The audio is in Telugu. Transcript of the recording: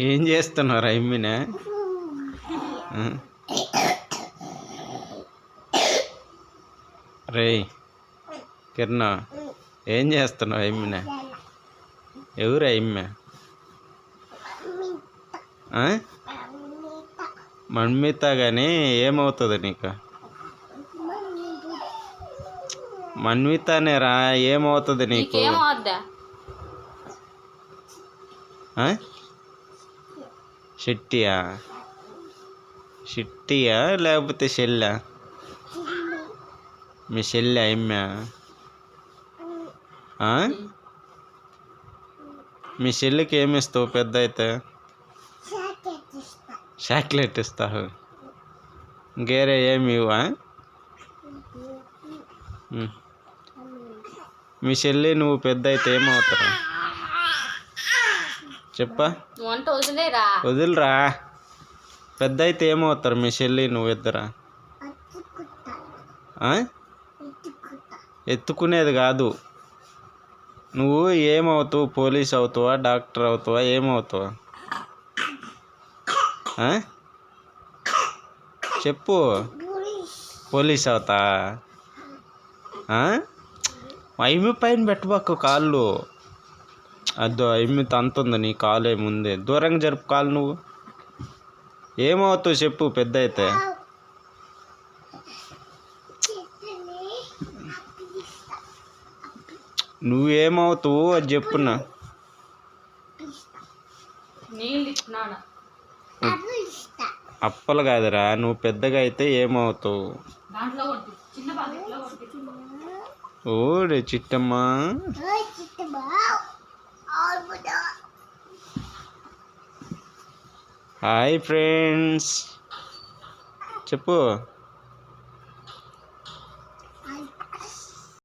ఏం చేస్తున్నారు అమ్మిన రే కిరణ్ ఏం చేస్తున్నావు అమ్మిన ఎవరు అమ్మ మన్మిత కానీ ఏమవుతుంది నీకు? మన్వితనే రా ఏమవుతుంది నీకు? నీకేమవుద్దా ఆ? షిట్టియా షిట్టియా లేకపోతే షెల్లా మీ షెల్లా ఎమ్మా ఆ? మీ షెల్లుకి ఏమి ఇస్తావు పెద్ద అయితే చాక్లెట్ ఇస్తావు ఇంకేరే ఏమి ఇవ్వా ఉమ్. మీ చెల్లి నువ్వు పెద్ద అయితే ఏమవుతారు చెప్పా. వదిలేరా వదిలిరా. పెద్ద అయితే ఏమవుతారు మీ చెల్లి నువ్వు ఇద్దరా ఆ? ఎత్తుకునేది కాదు. నువ్వు ఏమవుతావు? పోలీస్ అవుతావా? డాక్టర్ అవుతావా? ఏమవుతావా? ఆ? చెప్పు. పోలీస్ అవుతా? అయిమి పైన పెట్టబాకు కాళ్ళు. అద్దో అయిమి తంతుంది నీ కాలే ముందే. దూరంగా జరుపు కాలు నువ్వు. ఏమవుతావు చెప్పు పెద్ద అయితే నువ్వేమవుతావు అది చెప్పున్నా అప్పలు కాదురా నువ్వు పెద్దగా అయితే ఏమవుతావు ఓడే చిట్టమ్మా. Hi friends. చెప్పు.